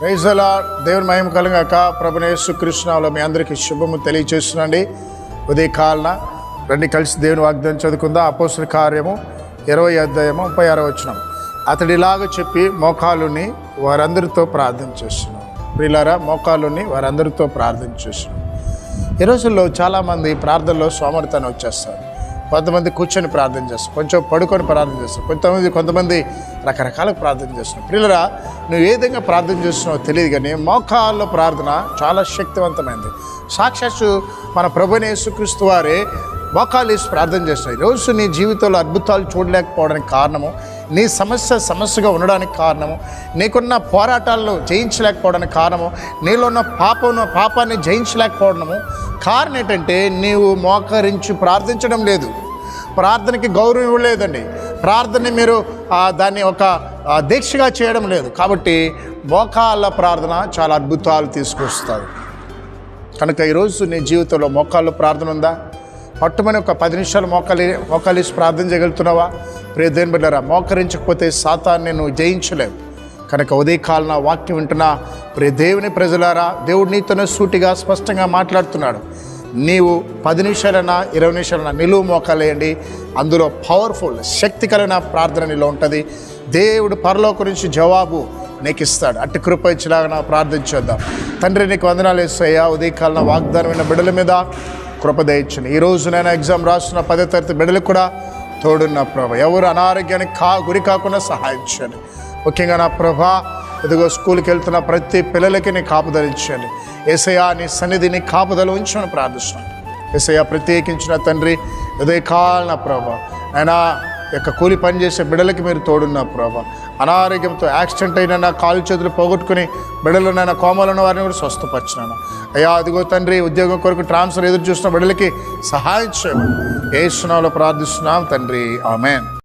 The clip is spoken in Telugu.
ప్రైజలా దేవుని మహిమ కలంగాక. ప్రభునేసు కృష్ణలో మీ అందరికీ శుభము తెలియచేస్తున్నాండి. ఉదయ కాలన రండి కలిసి దేవుని వాగ్దానం చదువుకుందా. అపోసల కార్యము ఇరవై అధ్యాయము ముప్పై ఆరో వచ్చినాం అతడిలాగ చెప్పి మోకాలుని వారందరితో ప్రార్థన చేస్తున్నాం ప్రిలారా మోకాలుని వారందరితో ప్రార్థన చేస్తున్నాం ఈ రోజుల్లో చాలామంది ప్రార్థనలో సోమరితనం వచ్చేస్తారు. కొంతమంది కూర్చొని ప్రార్థన చేస్తారు కొంచెం పడుకొని ప్రార్థన చేస్తారు కొంతమంది కొంతమంది రకరకాల ప్రార్థన చేస్తున్నారు పిల్లరా నువ్వు ఏ విధంగా ప్రార్థన చేస్తున్నావో తెలియదు కానీ మోకాల్లో ప్రార్థన చాలా శక్తివంతమైనది సాక్షాత్తు మన ప్రభుని యేసుక్రీస్తు వారే మోకాలు వేసి ప్రార్థన చేస్తున్నాయి ఈరోజు నీ జీవితంలో అద్భుతాలు చూడలేకపోవడానికి కారణము నీ సమస్య సమస్యగా ఉండడానికి కారణము. నీకున్న పోరాటాలను జయించలేకపోవడానికి కారణము. నీలో ఉన్న పాపం పాపాన్ని జయించలేకపోవడము. కారణం ఏంటంటే నీవు మోకరించి ప్రార్థించడం లేదు. ప్రార్థనకి గౌరవం ఇవ్వలేదండి. ప్రార్థన మీరు దాన్ని ఒక దీక్షగా చేయడం లేదు. కాబట్టి మోకాళ్ళ ప్రార్థన చాలా అద్భుతాలు తీసుకొస్తుంది కనుక ఈరోజు నీ జీవితంలో మోకాళ్ళు ప్రార్థన ఉందా? పట్టుమని ఒక పది నిమిషాలు మోకాలి మోకాలేసి ప్రార్థన చేయగలుగుతున్నావా? ప్రియ దేని బిడ్డరా మోకరించకపోతే సాతాన్ని నువ్వు జయించలేవు కనుక ఉదయకాలన వాక్యం వింటున్నా ప్రియ దేవుని ప్రజలారా దేవుడు నీతోనే సూటిగా స్పష్టంగా మాట్లాడుతున్నాడు. నీవు పది నిమిషాలైనా ఇరవై నిమిషాలైనా నిలువు మోకాలేయండి అందులో పవర్ఫుల్ శక్తి కలిగిన ప్రార్థన నీలో ఉంటుంది. దేవుడు పరలోక నుంచి జవాబు నీకు ఇస్తాడు అట్టి కృప ఇచ్చేలాగా ప్రార్థించేద్దాం తండ్రి నీకు వందనాలు వేస్తాయా ఉదయకాలన వాగ్దానమైన బిడ్డల మీద కృప ఈ రోజు నేను ఎగ్జామ్ రాస్తున్న పదో తరగతి బిడ్డలకు కూడా తోడున్న ప్రభ. ఎవరు అనారోగ్యానికి కా గురి కాకుండా సహాయం ముఖ్యంగా నా ప్రభా ఇదిగో స్కూల్కి వెళ్తున్న ప్రతి పిల్లలకి నీ కాపుదలించండి ఎసయా నీ సన్నిధిని కాపుదలు ఉంచమని ప్రార్థిస్తున్నాను. ఏసయ్య ప్రత్యేకించిన తండ్రి ఉదయకాలన ప్రభా. అయినా యొక్క కూలి పని చేసే బిడలకి మీరు తోడున్న ప్రభా. అనారోగ్యంతో యాక్సిడెంట్ అయిన నా కాలు చేతులు పోగొట్టుకుని బిడలనైనా నైనా కోమలు వారిని కూడా స్వస్థపరిచినాను. అయ్యా అదిగో తండ్రి ఉద్యోగం కొరకు ట్రాన్స్ఫర్ ఎదురు చూసిన బిడ్డలకి సహాయం చేయమని. ఏ ప్రార్థిస్తున్నాం తండ్రి. ఆమెన్.